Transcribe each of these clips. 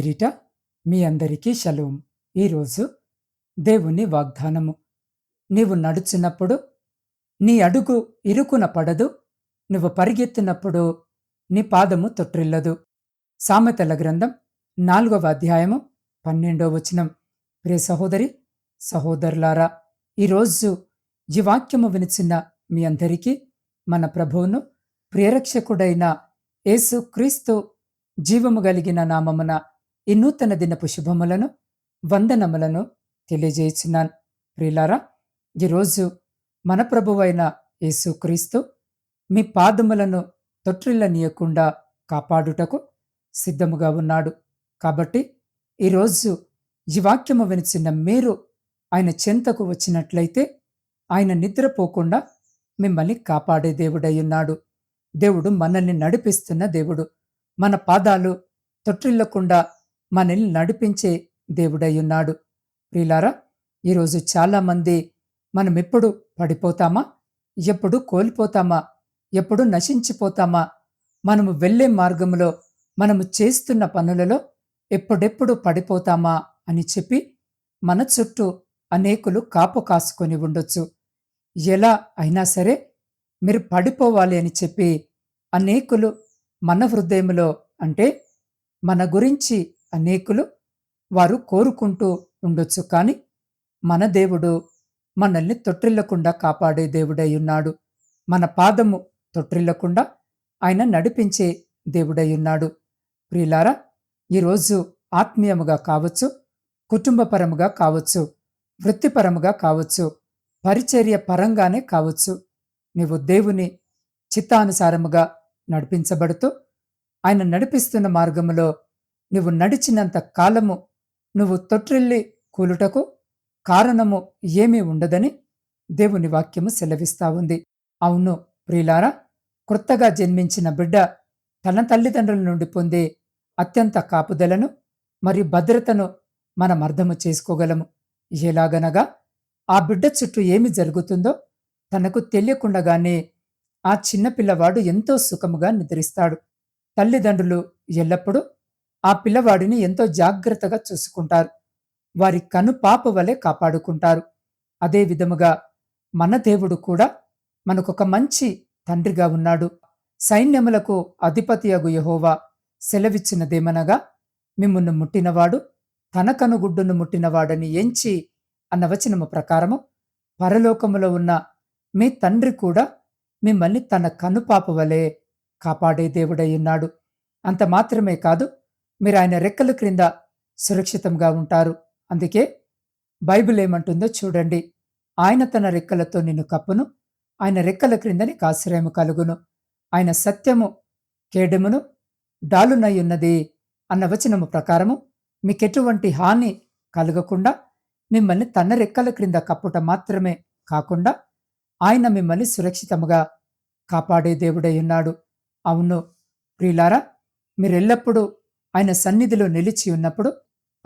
పేరిట మీ అందరికీ షలోం ఈరోజు దేవుని వాగ్దానము. నీవు నడుచున్నప్పుడు నీ అడుగు ఇరుకున పడదు నువ్వు పరిగెత్తినప్పుడు నీ పాదము తొట్టిల్లదు. సామెతల గ్రంథం నాలుగవ అధ్యాయము పన్నెండో వచనం. ప్రే సహోదరి సహోదరులారా ఈరోజు ఈ వాక్యము వినిచిన మీ అందరికీ మన ప్రభువును ప్రియరక్షకుడైన యేసు క్రీస్తు జీవము కలిగిన నామమున ఈ నూతన దినపు శుభములను వందనములను తెలియజేస్తున్నాను ప్రియులారా ఈరోజు మన ప్రభువైన యేసుక్రీస్తు మీ పాదములను తొట్టిల్లనీయకుండా కాపాడుటకు సిద్ధముగా ఉన్నాడు. కాబట్టి ఈరోజు ఈ వాక్యము వినిచిన మీరు ఆయన చెంతకు వచ్చినట్లయితే ఆయన నిద్రపోకుండా మిమ్మల్ని కాపాడే దేవుడై ఉన్నాడు. దేవుడు మనల్ని నడిపిస్తున్న దేవుడు. మన పాదాలు తొట్టిల్లకుండా మనల్ని నడిపించే దేవుడయ్యున్నాడు. ప్రిలారా ఈరోజు చాలామంది మనమెప్పుడు పడిపోతామా? ఎప్పుడు కోల్పోతామా? ఎప్పుడు నశించిపోతామా? మనము వెళ్ళే మార్గంలో మనము చేస్తున్న పనులలో ఎప్పుడెప్పుడు పడిపోతామా అని చెప్పి మన చుట్టూ అనేకులు కాపు కాసుకొని ఉండొచ్చు. ఎలా అయినా సరే మీరు పడిపోవాలి అని చెప్పి అనేకులు మన హృదయంలో అంటే మన గురించి అనేకులు వారు కోరుకుంటూ ఉండొచ్చు కానీ మన దేవుడు మనల్ని తొట్టిల్లకుండా కాపాడే దేవుడై ఉన్నాడు. మన పాదము తొట్టిల్లకుండా ఆయన నడిపించే దేవుడై ఉన్నాడు. ప్రియులారా ఈరోజు ఆత్మీయముగా కావచ్చు కుటుంబపరముగా కావచ్చు వృత్తిపరముగా కావచ్చు పరిచర్య పరంగానే కావచ్చు నీవు దేవుని చిత్తానుసారముగా నడిపించబడుతూ ఆయన నడిపిస్తున్న మార్గములో నువ్వు నడిచినంత కాలము నువ్వు తొట్రిల్లి కూలుటకు కారణము ఏమీ ఉండదని దేవుని వాక్యము సెలవిస్తా ఉంది. అవును ప్రియులారా క్రొత్తగా జన్మించిన బిడ్డ తన తల్లిదండ్రుల నుండి పొందే అత్యంత కాపుదలను మరియు భద్రతను మనం అర్థము చేసుకోగలము. ఎలాగనగా ఆ బిడ్డ చుట్టూ ఏమి జరుగుతుందో తనకు తెలియకుండగానే ఆ చిన్నపిల్లవాడు ఎంతో సుఖముగా నిద్రిస్తాడు. తల్లిదండ్రులు ఎల్లప్పుడూ ఆ పిల్లవాడిని ఎంతో జాగ్రత్తగా చూసుకుంటారు. వారి కను పాప వలె కాపాడుకుంటారు. అదే విధముగా మన దేవుడు కూడా మనకొక మంచి తండ్రిగా ఉన్నాడు. సైన్యములకు అధిపతియగు యహోవా సెలవిచ్చినదేమనగా మిమ్మును ముట్టినవాడు తన కనుగుడ్డును ముట్టినవాడని ఎంచి అన్న వచనము ప్రకారము పరలోకములో ఉన్న మీ తండ్రి కూడా మిమ్మల్ని తన కనుపాప వలె కాపాడే దేవుడై ఉన్నాడు. అంత మాత్రమే కాదు మీరు ఆయన రెక్కల క్రింద సురక్షితంగా ఉంటారు. అందుకే బైబిల్ ఏమంటుందో చూడండి. ఆయన తన రెక్కలతో నిన్ను కప్పును ఆయన రెక్కల క్రింద నీకు ఆశ్రయము కలుగును. ఆయన సత్యము కేడమును డాలునయ్యున్నది అన్న వచనము ప్రకారము మీకెటువంటి హాని కలగకుండా మిమ్మల్ని తన రెక్కల క్రింద కప్పుట మాత్రమే కాకుండా ఆయన మిమ్మల్ని సురక్షితముగా కాపాడే దేవుడై ఉన్నాడు. అవును ప్రియులారా మీరెల్లప్పుడూ ఆయన సన్నిధిలో నిలిచి ఉన్నప్పుడు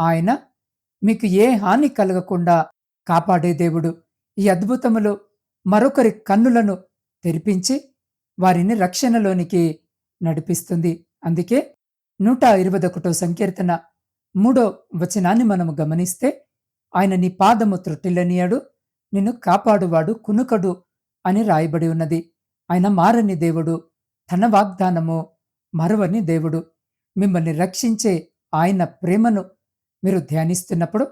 ఆయన మీకు ఏ హాని కలగకుండా కాపాడే దేవుడు ఈ అద్భుతములు మరొకరి కన్నులను తెరిపించి వారిని రక్షణలోనికి నడిపిస్తుంది. అందుకే నూట ఇరవై ఒకటో సంకీర్తన మూడో వచనాన్ని మనము గమనిస్తే ఆయన నీ పాదము త్రొట్టిల్లనియడు నిన్ను కాపాడువాడు కునుకడు అని రాయబడి ఉన్నది. ఆయన మారని దేవుడు తన వాగ్దానము మరవని దేవుడు. మిమ్మల్ని రక్షించే ఆయన ప్రేమను మీరు ధ్యానిస్తున్నప్పుడు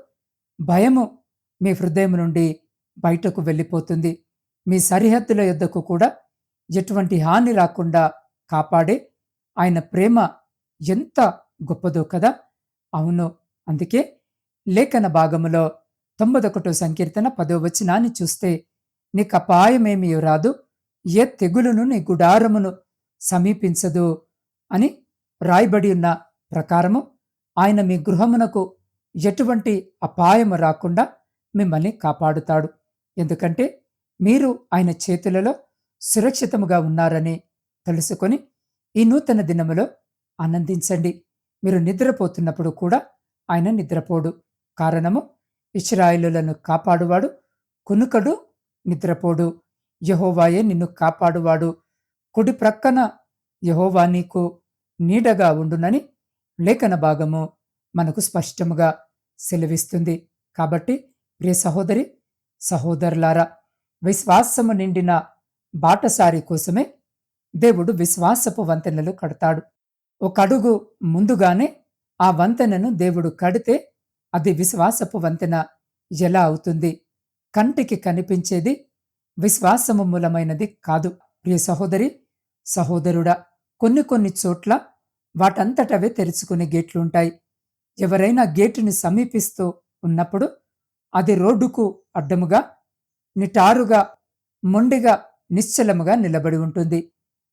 భయము మీ హృదయం నుండి బయటకు వెళ్ళిపోతుంది. మీ సరిహద్దుల యొద్దకు కూడా ఎటువంటి హాని రాకుండా కాపాడే ఆయన ప్రేమ ఎంత గొప్పదో కదా. అవును అందుకే లేఖన భాగములో తొంభదొకటో సంకీర్తన పదో వచనాన్ని చూస్తే నీకు అపాయమేమీ రాదు ఏ తెగులును నీ గుడారమును సమీపించదు అని రాయబడి ఉన్న ప్రకారము ఆయన మీ గృహమునకు ఎటువంటి అపాయము రాకుండా మిమ్మల్ని కాపాడుతాడు. ఎందుకంటే మీరు ఆయన చేతులలో సురక్షితముగా ఉన్నారని తెలుసుకొని ఈ నూతన దినములో ఆనందించండి. మీరు నిద్రపోతున్నప్పుడు కూడా ఆయన నిద్రపోడు. కారణము ఇస్రాయిలులను కాపాడువాడు కునుకడు నిద్రపోడు. యహోవాయే నిన్ను కాపాడువాడు. కుడి ప్రక్కన యహోవా నీకు నీడగా ఉండునని లేఖన భాగము మనకు స్పష్టముగా సెలవిస్తుంది. కాబట్టి ప్రియ సహోదరి సహోదరులారా విశ్వాసము నిండిన బాటసారి కోసమే దేవుడు విశ్వాసపు వంతెనలు కడతాడు. ఒక అడుగు ముందుగానే ఆ వంతెనను దేవుడు కడితే అది విశ్వాసపు వంతెన ఎలా అవుతుంది? కంటికి కనిపించేది విశ్వాసము మూలమైనది కాదు. ప్రియ సహోదరి సహోదరుడా కొన్ని కొన్ని చోట్ల వాటంతటవే తెరుచుకునే గేట్లుంటాయి. ఎవరైనా గేటుని సమీపిస్తూ ఉన్నప్పుడు అది రోడ్డుకు అడ్డముగా నిటారుగా మొండిగా నిశ్చలముగా నిలబడి ఉంటుంది.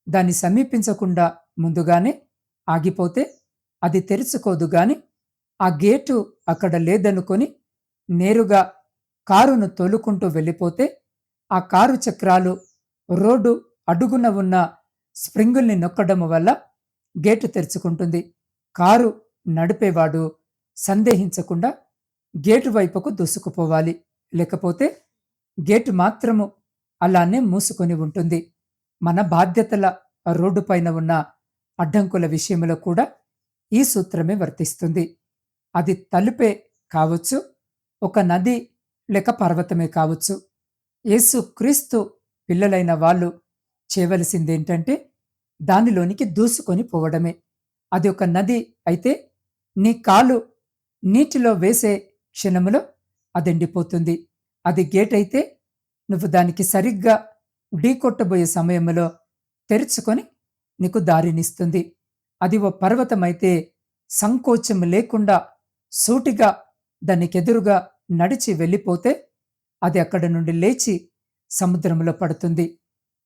దాన్ని సమీపించకుండా ముందుగానే ఆగిపోతే అది తెరుచుకోదు గాని ఆ గేటు అక్కడ లేదనుకొని నేరుగా కారును తోలుకుంటూ వెళ్ళిపోతే ఆ కారు చక్రాలు రోడ్డు అడుగున ఉన్న స్ప్రింగుల్ని నొక్కడం వల్ల గేటు తెరుచుకుంటుంది. కారు నడిపేవాడు సందేహించకుండా గేటు వైపుకు దూసుకుపోవాలి. లేకపోతే గేటు మాత్రము అలానే మూసుకొని ఉంటుంది. మన బాధ్యతల రోడ్డు పైన ఉన్న అడ్డంకుల విషయంలో కూడా ఈ సూత్రమే వర్తిస్తుంది. అది తలుపే కావచ్చు ఒక నది లేక పర్వతమే కావచ్చు. యేసు క్రీస్తు పిల్లలైన వాళ్ళు చేయవలసిందేంటంటే దానిలోనికి దూసుకొని పోవడమే. అది ఒక నది అయితే నీ కాలు నీటిలో వేసే క్షణములో అది ఎండిపోతుంది. అది గేట్ అయితే నువ్వు దానికి సరిగ్గా ఢీకొట్టబోయే సమయంలో తెరుచుకొని నీకు దారినిస్తుంది. అది ఓ పర్వతమైతే సంకోచం లేకుండా సూటిగా దానికెదురుగా నడిచి వెళ్ళిపోతే అది అక్కడ నుండి లేచి సముద్రంలో పడుతుంది.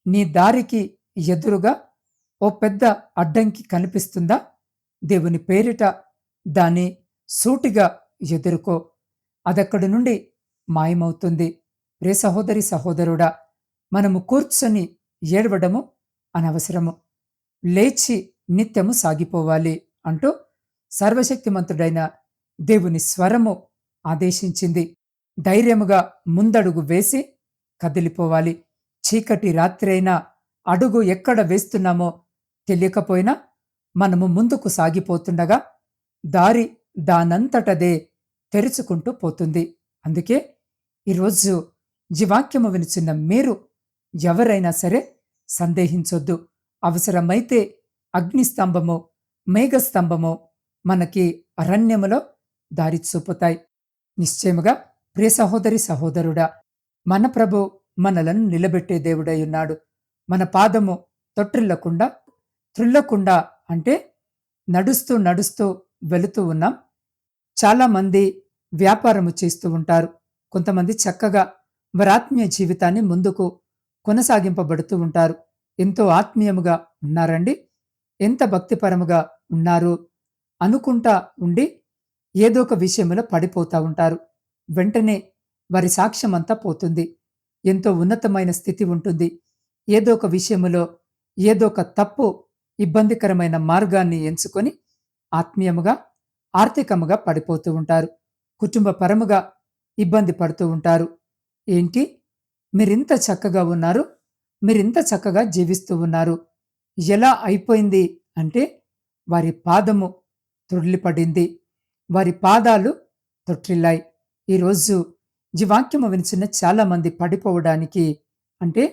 నీ దారికి ఎదురుగా ఓ పెద్ద అడ్డంకి కనిపిస్తుందా? దేవుని పేరిట దాన్ని సూటిగా ఎదుర్కో. అదక్కడి నుండి మాయమవుతుంది. రే సహోదరి సహోదరుడా మనము కూర్చొని ఏడవడము అనవసరము. లేచి నిత్యము సాగిపోవాలి అంటూ సర్వశక్తిమంతుడైన దేవుని స్వరము ఆదేశించింది. ధైర్యముగా ముందడుగు వేసి కదిలిపోవాలి. చీకటి రాత్రైనా అడుగు ఎక్కడ వేస్తున్నామో తెలియకపోయినా మనము ముందుకు సాగిపోతుండగా దారి దానంతటదే తెరుచుకుంటూ పోతుంది. అందుకే ఈరోజు జీవాక్యము వినిచున్న మీరు ఎవరైనా సరే సందేహించొద్దు. అవసరమైతే అగ్నిస్తంభము మేఘస్తంభము మనకి అరణ్యములో దారి చూపుతాయి. నిశ్చయముగా ప్రియ సహోదరి సహోదరుడా మన ప్రభు మనలను నిలబెట్టే దేవుడై ఉన్నాడు. మన పాదము తొట్టిల్లకుండా త్రుల్లకుండా అంటే నడుస్తూ నడుస్తూ వెళుతూ ఉన్నాం. చాలామంది వ్యాపారము చేస్తూ ఉంటారు. కొంతమంది చక్కగా వారాత్మీయ జీవితాన్ని ముందుకు కొనసాగింపబడుతూ ఉంటారు. ఎంతో ఆత్మీయముగా ఉన్నారండి. ఎంత భక్తిపరముగా ఉన్నారు అనుకుంటా ఉండి ఏదో ఒక విషయంలో పడిపోతూ ఉంటారు. వెంటనే వారి సాక్ష్యమంతా పోతుంది. ఎంతో ఉన్నతమైన స్థితి ఉంటుంది. ఏదో ఒక విషయములో ఏదో ఒక తప్పు ఇబ్బందికరమైన మార్గాన్ని ఎంచుకొని ఆత్మీయముగా ఆర్థికముగా పడిపోతూ ఉంటారు. కుటుంబ పరముగా ఇబ్బంది పడుతూ ఉంటారు. ఏంటి? మీరింత చక్కగా ఉన్నారు. మీరింత చక్కగా జీవిస్తూ ఉన్నారు. ఎలా అయిపోయింది అంటే వారి పాదము త్రుళ్ళిపడింది వారి పాదాలు తొట్టిల్లాయి. ఈరోజు జీవాక్యము వినిచిన చాలామంది పడిపోవడానికి అంటే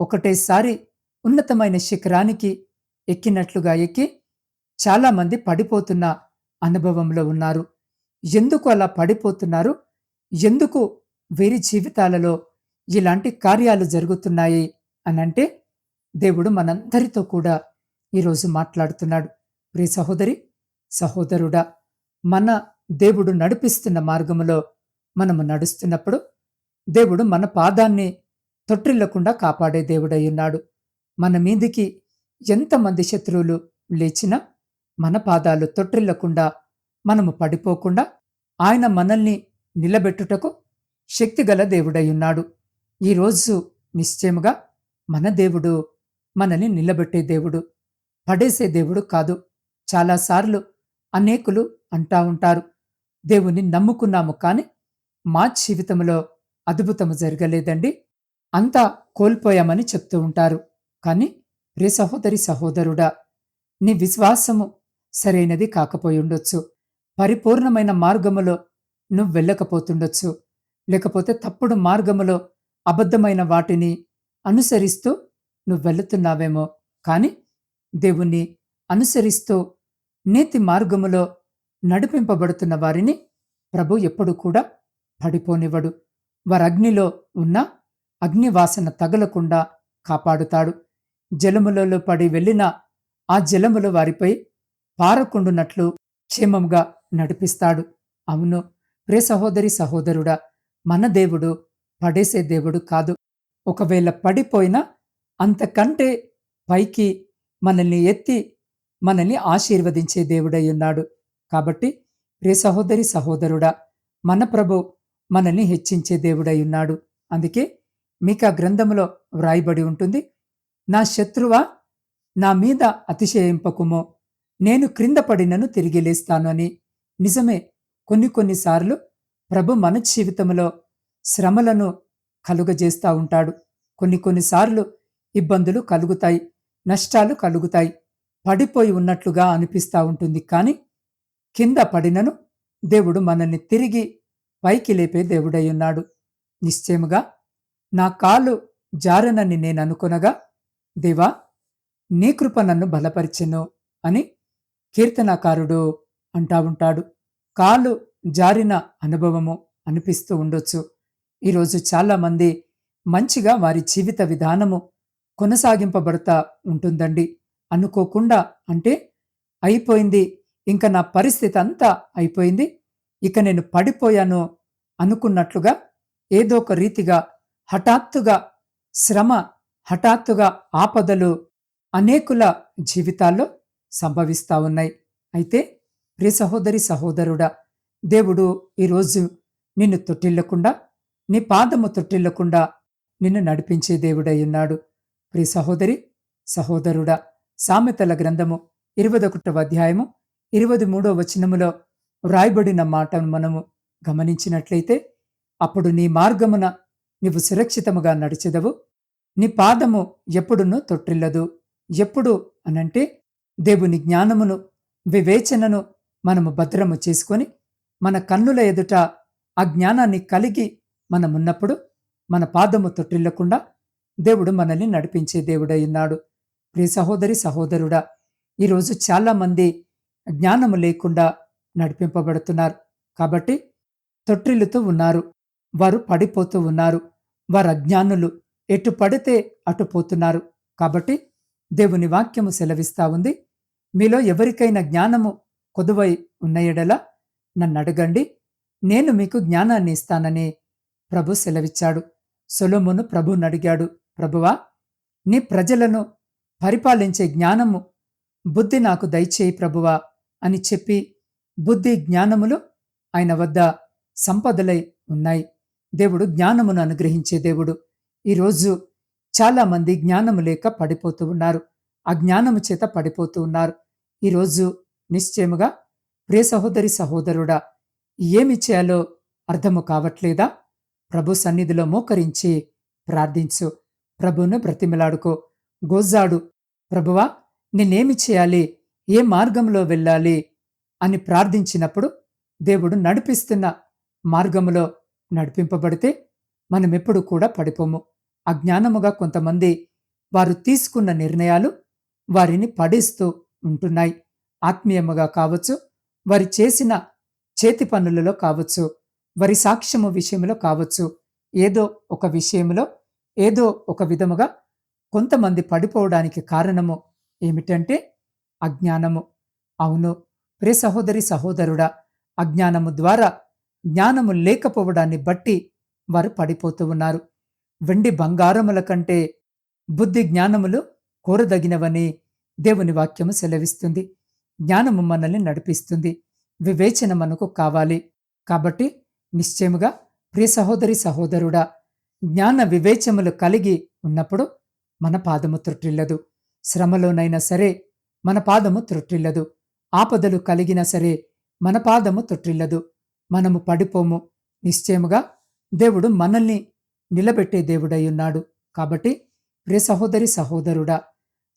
ఒకటేసారి ఉన్నతమైన శిఖరానికి ఎక్కినట్లుగా ఎక్కి చాలామంది పడిపోతున్న అనుభవంలో ఉన్నారు. ఎందుకు అలా పడిపోతున్నారు? ఎందుకు వీరి జీవితాలలో ఇలాంటి కార్యాలు జరుగుతున్నాయి అనంటే దేవుడు మనందరితో కూడా ఈరోజు మాట్లాడుతున్నాడు. ప్రియ సహోదరి సహోదరుడా మన దేవుడు నడిపిస్తున్న మార్గములో మనము నడుస్తున్నప్పుడు దేవుడు మన పాదాన్ని తొట్టిల్లకుండా కాపాడే దేవుడై ఉన్నాడు. మన మీదికి ఎంతమంది శత్రువులు లేచినా మన పాదాలు తొట్టిల్లకుండా మనము పడిపోకుండా ఆయన మనల్ని నిలబెట్టుటకు శక్తిగల దేవుడై ఉన్నాడు. ఈరోజు నిశ్చయముగా మన దేవుడు మనల్ని నిలబెట్టే దేవుడు పడేసే దేవుడు కాదు. చాలాసార్లు అనేకులు అంటా ఉంటారు దేవుని నమ్ముకున్నాము కానీ మా జీవితంలో అద్భుతము జరగలేదండి. అంతా కోల్పోయామని చెప్తూ ఉంటారు. కానీ రే సహోదరి సహోదరుడా నీ విశ్వాసము సరైనది కాకపోయుండొచ్చు పరిపూర్ణమైన మార్గములో నువ్వు వెళ్ళకపోతుండొచ్చు. లేకపోతే తప్పుడు మార్గములో అబద్ధమైన వాటిని అనుసరిస్తూ నువ్వు వెళుతున్నావేమో. కానీ దేవుణ్ణి అనుసరిస్తూ నీతి మార్గములో నడిపింపబడుతున్న వారిని ప్రభు ఎప్పుడు కూడా పడిపోనివ్వడు. వరగ్నిలో ఉన్న అగ్నివాసన తగలకుండా కాపాడుతాడు. జలములలో పడి వెళ్ళిన ఆ జలములు వారిపై పారకుండునట్లు క్షేమంగా నడిపిస్తాడు. అవును ప్రే సహోదరి సహోదరుడా మన దేవుడు పడేసే దేవుడు కాదు. ఒకవేళ పడిపోయినా అంతకంటే పైకి మనల్ని ఎత్తి మనల్ని ఆశీర్వదించే దేవుడై ఉన్నాడు. కాబట్టి ప్రే సహోదరి సహోదరుడా మన ప్రభు మనల్ని హెచ్చించే దేవుడై ఉన్నాడు. అందుకే మీకు ఆ గ్రంథములో వ్రాయబడి ఉంటుంది నా శత్రువా నా మీద అతిశయింపకుమో. నేను క్రింద పడినను తిరిగి లేస్తాను అని. నిజమే కొన్ని కొన్నిసార్లు ప్రభు మన జీవితంలో శ్రమలను కలుగజేస్తూ ఉంటాడు. కొన్ని కొన్నిసార్లు ఇబ్బందులు కలుగుతాయి నష్టాలు కలుగుతాయి పడిపోయి ఉన్నట్లుగా అనిపిస్తూ ఉంటుంది. కానీ కింద పడినను దేవుడు మనల్ని తిరిగి పైకి లేపే దేవుడయ్యున్నాడు. నిశ్చయముగా నా కాలు జారనని నేను అనుకొనగా దేవా నీ కృప నన్ను బలపరిచెను అని కీర్తనాకారుడు అంటా ఉంటాడు. కాలు జారిన అనుభవము అనిపిస్తూ ఉండొచ్చు. ఈరోజు చాలామంది మంచిగా వారి జీవిత విధానము కొనసాగింపబడతా ఉంటుందండి. అనుకోకుండా అంటే అయిపోయింది. ఇంకా నా పరిస్థితి అంతా అయిపోయింది. ఇక నేను పడిపోయాను అనుకున్నట్లుగా ఏదో ఒక రీతిగా హఠాత్తుగా శ్రమ హఠాత్తుగా ఆపదలు అనేకుల జీవితాల్లో సంభవిస్తా ఉన్నాయి. అయితే ప్రియ సహోదరి సహోదరుడా దేవుడు ఈరోజు నిన్ను తొట్టిల్లకుండా నీ పాదము తొట్టిల్లకుండా నిన్ను నడిపించే దేవుడై ఉన్నాడు. ప్రియ సహోదరి సహోదరుడా సామెతల గ్రంథము ఇరవై ఒకటవ అధ్యాయము ఇరవై మూడో వచనములో వ్రాయబడిన మాటను మనము గమనించినట్లయితే అప్పుడు నీ మార్గమున నీవు సురక్షితముగా నడిచెదవు. నీ పాదము ఎప్పుడునూ తొట్టిల్లదు. ఎప్పుడు అనంటే దేవుని జ్ఞానమును వివేచనను మనము భద్రము చేసుకొని మన కన్నుల ఎదుట ఆ జ్ఞానాన్ని కలిగి మనమున్నప్పుడు మన పాదము తొట్టిల్లకుండా దేవుడు మనల్ని నడిపించే దేవుడై ఉన్నాడు. ప్రియ సహోదరి సహోదరుడా ఈరోజు చాలామంది జ్ఞానము లేకుండా నడిపింపబడుతున్నారు. కాబట్టి తొట్టిల్లుతూ ఉన్నారు. వారు పడిపోతూ ఉన్నారు. వారు అజ్ఞానులు. ఎటు పడితే అటు పోతున్నారు. కాబట్టి దేవుని వాక్యము సెలవిస్తా ఉంది. మీలో ఎవరికైనా జ్ఞానము కొదువై ఉన్నయడలా నన్ను అడగండి. నేను మీకు జ్ఞానాన్ని ఇస్తానని ప్రభు సెలవిచ్చాడు. సొలోమును ప్రభుని అడిగాడు. ప్రభువా నీ ప్రజలను పరిపాలించే జ్ఞానము బుద్ధి నాకు దయచేయి ప్రభువా అని చెప్పి బుద్ధి జ్ఞానములు ఆయన వద్ద సంపదలై ఉన్నాయి. దేవుడు జ్ఞానమును అనుగ్రహించే దేవుడు. ఈరోజు చాలామంది జ్ఞానము లేక పడిపోతూ ఉన్నారు. ఆ జ్ఞానము చేత పడిపోతూ ఉన్నారు. ఈరోజు నిశ్చయముగా ప్రియ సహోదరి సహోదరుడా ఏమి చేయాలో అర్థము కావట్లేదా? ప్రభు సన్నిధిలో మోకరించి ప్రార్థించు. ప్రభును బ్రతిమిలాడుకో. గోజాడు. ప్రభువా నేనేమి చేయాలి? ఏ మార్గంలో వెళ్ళాలి? అని ప్రార్థించినప్పుడు దేవుడు నడిపిస్తున్న మార్గములో నడిపింపబడితే మనం ఎప్పుడు కూడా పడిపోము. అజ్ఞానముగా కొంతమంది వారు తీసుకున్న నిర్ణయాలు వారిని పడేస్తూ ఉంటున్నాయి. ఆత్మీయముగా కావచ్చు వారి చేసిన చేతి పనులలో కావచ్చు వారి సాక్ష్యము విషయంలో కావచ్చు ఏదో ఒక విషయంలో ఏదో ఒక విధముగా కొంతమంది పడిపోవడానికి కారణము ఏమిటంటే అజ్ఞానము. అవును ప్రే సహోదరి సహోదరుడా అజ్ఞానము ద్వారా జ్ఞానము లేకపోవడాన్ని బట్టి వారు పడిపోతూ ఉన్నారు. వెండి బంగారముల కంటే బుద్ధి జ్ఞానములు కోరదగినవని దేవుని వాక్యము సెలవిస్తుంది. జ్ఞానము మనల్ని నడిపిస్తుంది. వివేచన మనకు కావాలి. కాబట్టి నిశ్చయముగా ప్రియ సహోదరి సహోదరుడా జ్ఞాన వివేచములు కలిగి ఉన్నప్పుడు మన పాదము త్రుట్టిల్లదు. శ్రమలోనైనా సరే మన పాదము త్రుట్టిల్లదు. ఆపదలు కలిగినా సరే మన పాదము తొట్టిల్లదు. మనము పడిపోము. నిశ్చయముగా దేవుడు మనల్ని నిలబెట్టే దేవుడై ఉన్నాడు. కాబట్టి ప్రియ సహోదరి సహోదరుడా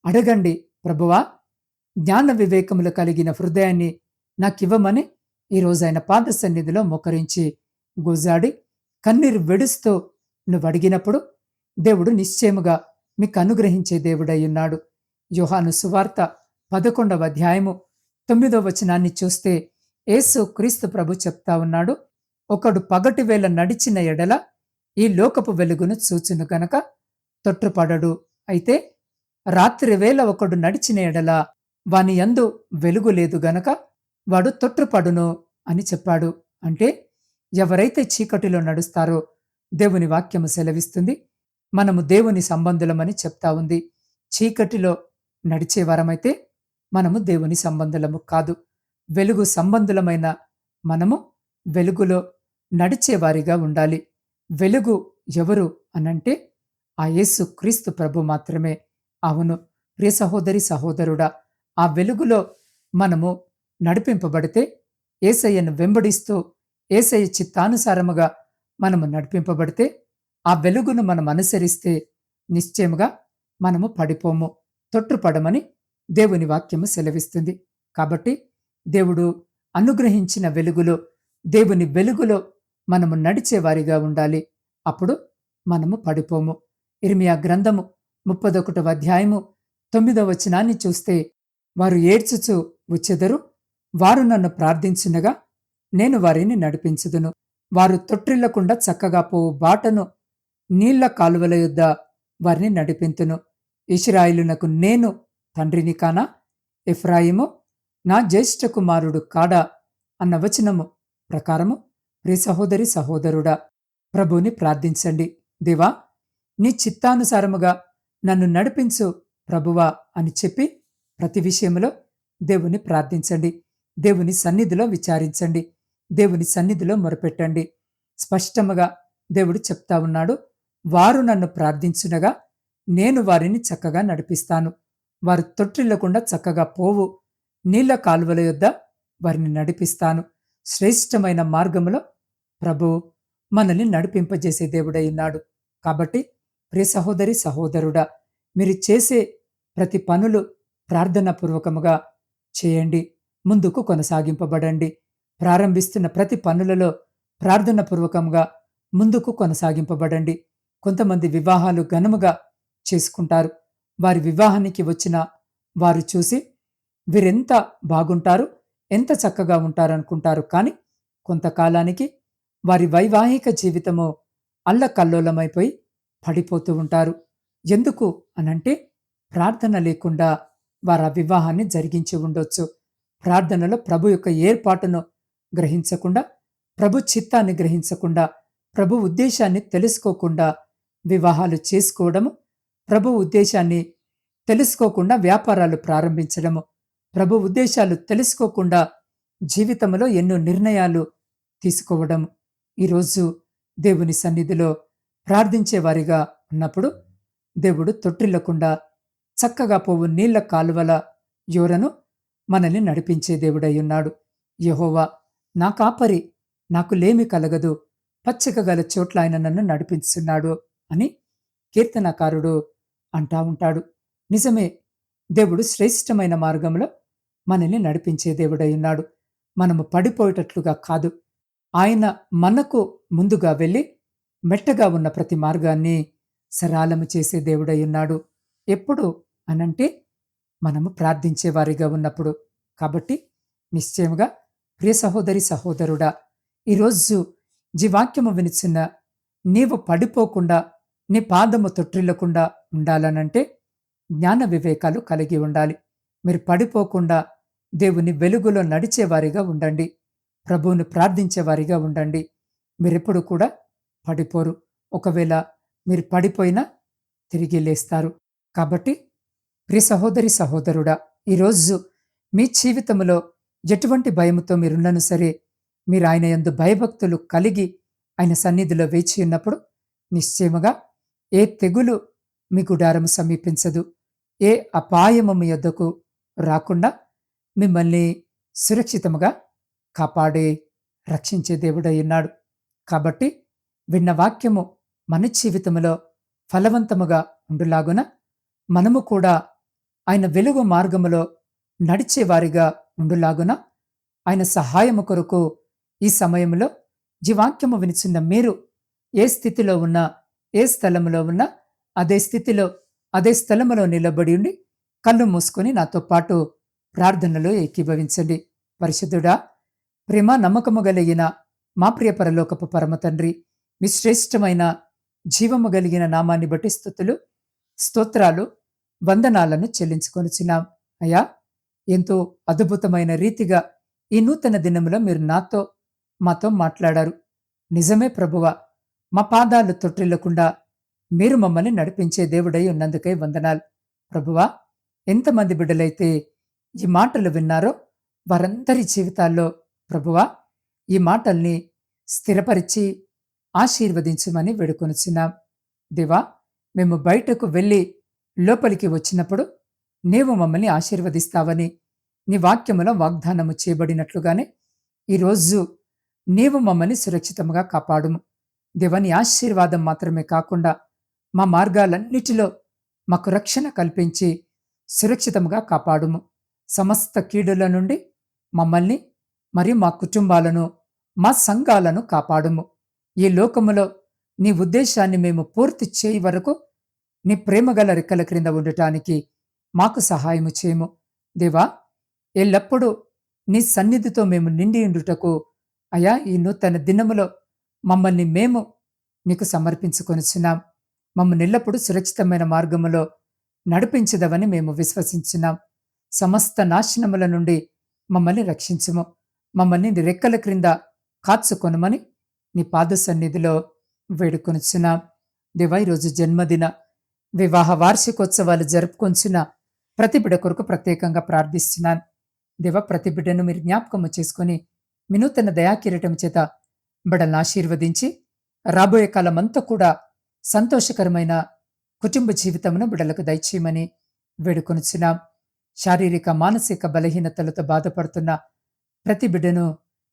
అడగండి ప్రభువా జ్ఞాన వివేకములు కలిగిన హృదయాన్ని నాకివ్వమని ఈరోజు ఆయన పాద సన్నిధిలో మొకరించి గుజాడి కన్నీరు వెడుస్తూ నువ్వు అడిగినప్పుడు దేవుడు నిశ్చయముగా మీకు అనుగ్రహించే దేవుడై ఉన్నాడు. యోహాను సువార్త పదకొండవ అధ్యాయము తొమ్మిదవ వచనాన్ని చూస్తే యేసు క్రీస్తు ప్రభు చెప్తా ఉన్నాడు ఒకడు పగటి వేళ నడిచిన ఎడల ఈ లోకపు వెలుగును చూచును గనక తొట్టుపడడు అయితే రాత్రి వేళ ఒకడు నడిచిన ఎడల వాని యందు వెలుగు లేదు గనక వాడు తొట్టుపడును అని చెప్పాడు. అంటే ఎవరైతే చీకటిలో నడుస్తారో దేవుని వాక్యము సెలవిస్తుంది మనము దేవుని సంబంధులమని చెప్తా ఉంది. చీకటిలో నడిచే వారమైతే మనము దేవుని సంబంధులము కాదు. వెలుగు సంబంధులమైన మనము వెలుగులో నడిచేవారిగా ఉండాలి. వెలుగు ఎవరు అనంటే ఆ యేసు క్రీస్తు ప్రభు మాత్రమే. అవును ప్రియ సహోదరి సహోదరుడా ఆ వెలుగులో మనము నడిపింపబడితే ఏసయ్యను వెంబడిస్తూ ఏసయ్య చిత్తానుసారముగా మనము నడిపింపబడితే ఆ వెలుగును మనం అనుసరిస్తే నిశ్చయముగా మనము పడిపోము తొట్టుపడమని దేవుని వాక్యము సెలవిస్తుంది. కాబట్టి దేవుడు అనుగ్రహించిన వెలుగులో దేవుని వెలుగులో మనము నడిచేవారిగా ఉండాలి. అప్పుడు మనము పడిపోము. ఇర్మియా గ్రంథము ముప్పదొకటవ అధ్యాయము తొమ్మిదవ వచనాన్ని చూస్తే వారు ఏడ్చుచు వచ్చెదరు వారు నన్ను ప్రార్థించినగా నేను వారిని నడిపించుదును. వారు తొట్టిల్లకుండా చక్కగా పోవు బాటను నీళ్ళ కాలువల యొద్ద వారిని నడిపింతును. ఇస్రాయిలునకు నేను తండ్రిని కానా? ఎఫ్రాయిము నా జ్యేష్ఠ కుమారుడు కాడా? అన్న వచనము ప్రకారము ప్రి సహోదరి సహోదరుడా ప్రభుని ప్రార్థించండి. దేవా నీ చిత్తానుసారముగా నన్ను నడిపించు ప్రభువా అని చెప్పి ప్రతి విషయంలో దేవుని ప్రార్థించండి. దేవుని సన్నిధిలో విచారించండి. దేవుని సన్నిధిలో మొరపెట్టండి. స్పష్టముగా దేవుడు చెప్తా ఉన్నాడు. వారు నన్ను ప్రార్థించునగా నేను వారిని చక్కగా నడిపిస్తాను. వారు తొట్టిల్లకుండా చక్కగా పోవు. నీళ్ళ కాలువల యొద్ద వారిని నడిపిస్తాను. శ్రేష్టమైన మార్గములో ప్రభు మనల్ని నడిపింపజేసే దేవుడై కాబట్టి ప్రియ సహోదరి సహోదరుడా మీరు చేసే ప్రతి పనులు ప్రార్థనాపూర్వకముగా చేయండి. ముందుకు కొనసాగింపబడండి. ప్రారంభిస్తున్న ప్రతి పనులలో ప్రార్థనాపూర్వకంగా ముందుకు కొనసాగింపబడండి. కొంతమంది వివాహాలు ఘనముగా చేసుకుంటారు. వారి వివాహానికి వచ్చిన వారు చూసి వీరెంత బాగుంటారు ఎంత చక్కగా ఉంటారనుకుంటారు కానీ కొంతకాలానికి వారి వైవాహిక జీవితము అల్లకల్లోలమైపోయి పడిపోతూ ఉంటారు. ఎందుకు అనంటే ప్రార్థన లేకుండా వారు ఆ వివాహాన్ని జరిగించి ఉండొచ్చు. ప్రార్థనలో ప్రభు యొక్క ఏర్పాటును గ్రహించకుండా ప్రభు చిత్తాన్ని గ్రహించకుండా ప్రభు ఉద్దేశాన్ని తెలుసుకోకుండా వివాహాలు చేసుకోవడము ప్రభు ఉద్దేశాన్ని తెలుసుకోకుండా వ్యాపారాలు ప్రారంభించడము. ప్రభు ఉద్దేశాలు తెలుసుకోకుండా జీవితంలో ఎన్నో నిర్ణయాలు తీసుకోవడం. ఈరోజు దేవుని సన్నిధిలో ప్రార్థించేవారిగా ఉన్నప్పుడు దేవుడు తొట్టిల్లకుండా చక్కగా పోవు నీళ్ళ కాలువల యోరను మనల్ని నడిపించే దేవుడై ఉన్నాడు. యహోవా నా కాపరి నాకు లేమి కలగదు. పచ్చక గల చోట్ల ఆయన నన్ను నడిపిస్తున్నాడు అని కీర్తనకారుడు అంటా ఉంటాడు. నిజమే దేవుడు శ్రేష్టమైన మార్గంలో మనల్ని నడిపించే దేవుడై ఉన్నాడు. మనము పడిపోయేటట్లుగా కాదు. ఆయన మనకు ముందుగా వెళ్ళి మెట్టగా ఉన్న ప్రతి మార్గాన్ని సరాలము చేసే దేవుడై ఉన్నాడు. ఎప్పుడు అనంటే మనము ప్రార్థించేవారిగా ఉన్నప్పుడు. కాబట్టి నిశ్చయముగా ప్రియ సహోదరి సహోదరుడా ఈరోజు జీవాక్యము వినిచిన నీవు పడిపోకుండా నీ పాదము తొట్టిల్లకుండా ఉండాలనంటే జ్ఞాన వివేకాలు కలిగి ఉండాలి. మీరు పడిపోకుండా దేవుని వెలుగులో నడిచేవారిగా ఉండండి. ప్రభువును ప్రార్థించేవారిగా ఉండండి. మీరెప్పుడు కూడా పడిపోరు. ఒకవేళ మీరు పడిపోయినా తిరిగి లేస్తారు. కాబట్టి ప్రియ సహోదరి సహోదరుడా ఈరోజు మీ జీవితంలో ఎటువంటి భయముతో మీరున్నను సరే మీరు ఆయన ఎందు భయభక్తులు కలిగి ఆయన సన్నిధిలో వేచి ఉన్నప్పుడు నిశ్చయముగా ఏ తెగులు మీ గుడారము సమీపించదు. ఏ అపాయము మీ యొద్దకు రాకుండా మిమ్మల్ని సురక్షితముగా కాపాడే రక్షించే దేవుడై ఉన్నాడు. కాబట్టి విన్న వాక్యము మన జీవితంలో ఫలవంతముగా ఉండులాగున మనము కూడా ఆయన వెలుగు మార్గములో నడిచేవారిగా ఉండులాగున ఆయన సహాయము కొరకు ఈ సమయంలో జీవాక్యము వినిచున్న మీరు ఏ స్థితిలో ఉన్నా ఏ స్థలములో ఉన్నా అదే స్థితిలో అదే స్థలములో నిలబడి ఉండి కళ్ళు మూసుకొని నాతో పాటు ప్రార్థనలో ఏకీభవించండి. పరిశుద్ధుడా ప్రేమ నమ్మకము కలిగిన మా ప్రియ పరలోకపు పరమ తండ్రి మీ శ్రేష్టమైన జీవము కలిగిన నామాన్ని బట్టి స్థుతులు స్తోత్రాలు వందనాలను చెల్లించుకొనిచున్నాం. అయ్యా ఎంతో అద్భుతమైన రీతిగా ఈ నూతన దినములో మీరు నాతో మాతో మాట్లాడారు. నిజమే ప్రభువ మా పాదాలు తొట్టిల్లకుండా మీరు మమ్మల్ని నడిపించే దేవుడై ఉన్నందుకై వందనాలు. ప్రభువా ఎంతమంది బిడ్డలైతే ఈ మాటలు విన్నారో వారందరి జీవితాల్లో ప్రభువా ఈ మాటల్ని స్థిరపరిచి ఆశీర్వదించమని వేడుకొనిచున్నాం. దేవా మేము బయటకు వెళ్ళి లోపలికి వచ్చినప్పుడు నీవు మమ్మల్ని ఆశీర్వదిస్తావని నీ వాక్యములో వాగ్దానము చేయబడినట్లుగానే ఈరోజు నీవు మమ్మల్ని సురక్షితంగా కాపాడుము. దేవని ఆశీర్వాదం మాత్రమే కాకుండా మా మార్గాలన్నిటిలో మాకు రక్షణ కల్పించి సురక్షితంగా కాపాడుము. సమస్త కీడుల నుండి మమ్మల్ని మరియు మా కుటుంబాలను మా సంఘాలను కాపాడుము. ఈ లోకములో నీ ఉద్దేశాన్ని మేము పూర్తి చేయి వరకు నీ ప్రేమగల రెక్కల క్రింద ఉండటానికి మాకు సహాయము చేయము. దేవా ఎల్లప్పుడూ నీ సన్నిధితో మేము నిండి ఉండుటకు అయా ఈ నూతన దినములో మమ్మల్ని మేము నీకు సమర్పించుకొనిచున్నాం. మమ్మల్ని ఎల్లప్పుడూ సురక్షితమైన మార్గములో నడిపించదవని మేము విశ్వసించున్నాం సమస్త నాశనముల నుండి మమ్మల్ని రక్షించము. మమ్మల్ని నీ రెక్కల క్రింద కాచుకొనమని నీ పాద సన్నిధిలో వేడుకొనిచున్నాం. దేవా ఈరోజు జన్మదిన వివాహ వార్షికోత్సవాలు జరుపుకొంచిన ప్రతి బిడ కొరకు ప్రత్యేకంగా ప్రార్థిస్తున్నాను. దేవ ప్రతి బిడ్డను మీరు జ్ఞాపకము చేసుకుని వినూతన దయాకిరీటం చేత బిడలను ఆశీర్వదించి రాబోయే కాలమంతా కూడా సంతోషకరమైన కుటుంబ జీవితమును బిడలకు దయచేయమని వేడుకొనిచున్నాం. శారీరక మానసిక బలహీనతలతో బాధపడుతున్న ప్రతి బిడ్డను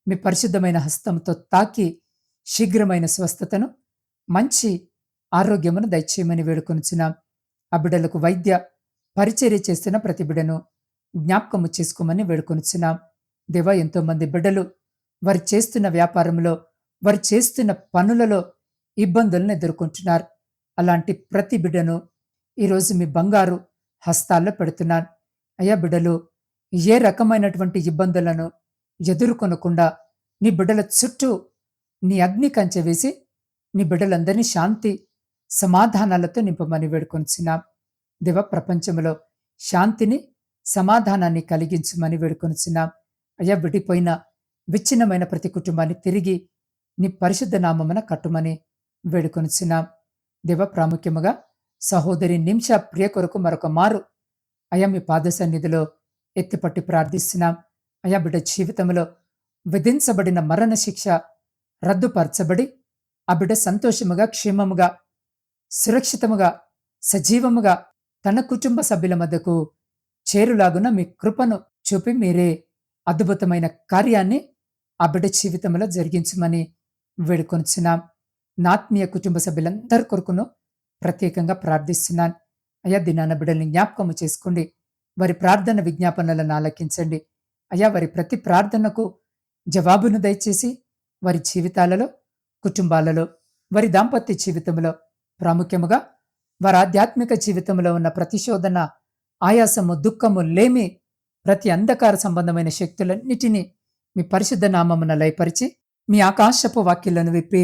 మీ పరిశుద్ధమైన హస్తంతో తాకి శీఘ్రమైన స్వస్థతను మంచి ఆరోగ్యమును దయచేయమని వేడుకొనిచున్నాం. ఆ బిడ్డలకు వైద్య పరిచర్య చేస్తున్న ప్రతి బిడ్డను జ్ఞాపకము చేసుకోమని వేడుకొనిచున్నాం. దేవా ఎంతో మంది బిడ్డలు వారు చేస్తున్న వ్యాపారంలో వారు చేస్తున్న పనులలో ఇబ్బందులను ఎదుర్కొంటున్నారు. అలాంటి ప్రతి బిడ్డను ఈరోజు మీ బంగారు హస్తాల్లో పెడుతున్నాను. అయ్యా బిడ్డలు ఏ రకమైనటువంటి ఇబ్బందులను ఎదుర్కొనకుండా నీ బిడ్డల చుట్టూ నీ అగ్ని కంచె వేసి నీ బిడ్డలందరినీ శాంతి సమాధానాలతో నింపమని వేడుకొనిచున్నాం దేవ ప్రపంచంలో శాంతిని సమాధానాన్ని కలిగించమని వేడుకొనిచున్నాం అయ్యా విడిపోయిన విచ్ఛిన్నమైన ప్రతి కుటుంబాన్ని తిరిగి నీ పరిశుద్ధ నామమున కట్టుమని వేడుకొనిచున్నాం. దేవ ప్రాముఖ్యముగా సహోదరి నిమిష ప్రియ కొరకు మరొక మారు. అయా మీ పాద సన్నిధిలో ఎత్తిపట్టి ప్రార్థిస్తున్నాం. అయా బిడ్డ జీవితంలో విధించబడిన మరణ శిక్ష రద్దుపరచబడి ఆ బిడ్డ సంతోషముగా క్షేమముగా సురక్షితముగా సజీవముగా తన కుటుంబ సభ్యుల మధ్యకు చేరులాగున మీ కృపను చూపి మీరే అద్భుతమైన కార్యాన్ని ఆ బిడ్డ జీవితంలో జరిగించమని వేడుకొనిచున్నాం. నాత్మీయ కుటుంబ సభ్యులందరి కొరకును ప్రత్యేకంగా ప్రార్థిస్తున్నాను. అయ్యా దినాన బిడ్డల్ని జ్ఞాపకము చేసుకోండి. వారి ప్రార్థన విజ్ఞాపనలను ఆలకించండి. అయ్యా వారి ప్రతి ప్రార్థనకు జవాబును దయచేసి వారి జీవితాలలో కుటుంబాలలో వారి దాంపత్య జీవితంలో ప్రాముఖ్యముగా వారి ఆధ్యాత్మిక జీవితంలో ఉన్న ప్రతిశోధన ఆయాసము దుఃఖము లేమి ప్రతి అంధకార సంబంధమైన శక్తులన్నిటినీ మీ పరిశుద్ధ నామమున లయపరిచి మీ ఆకాశపు వాక్యలను విప్పి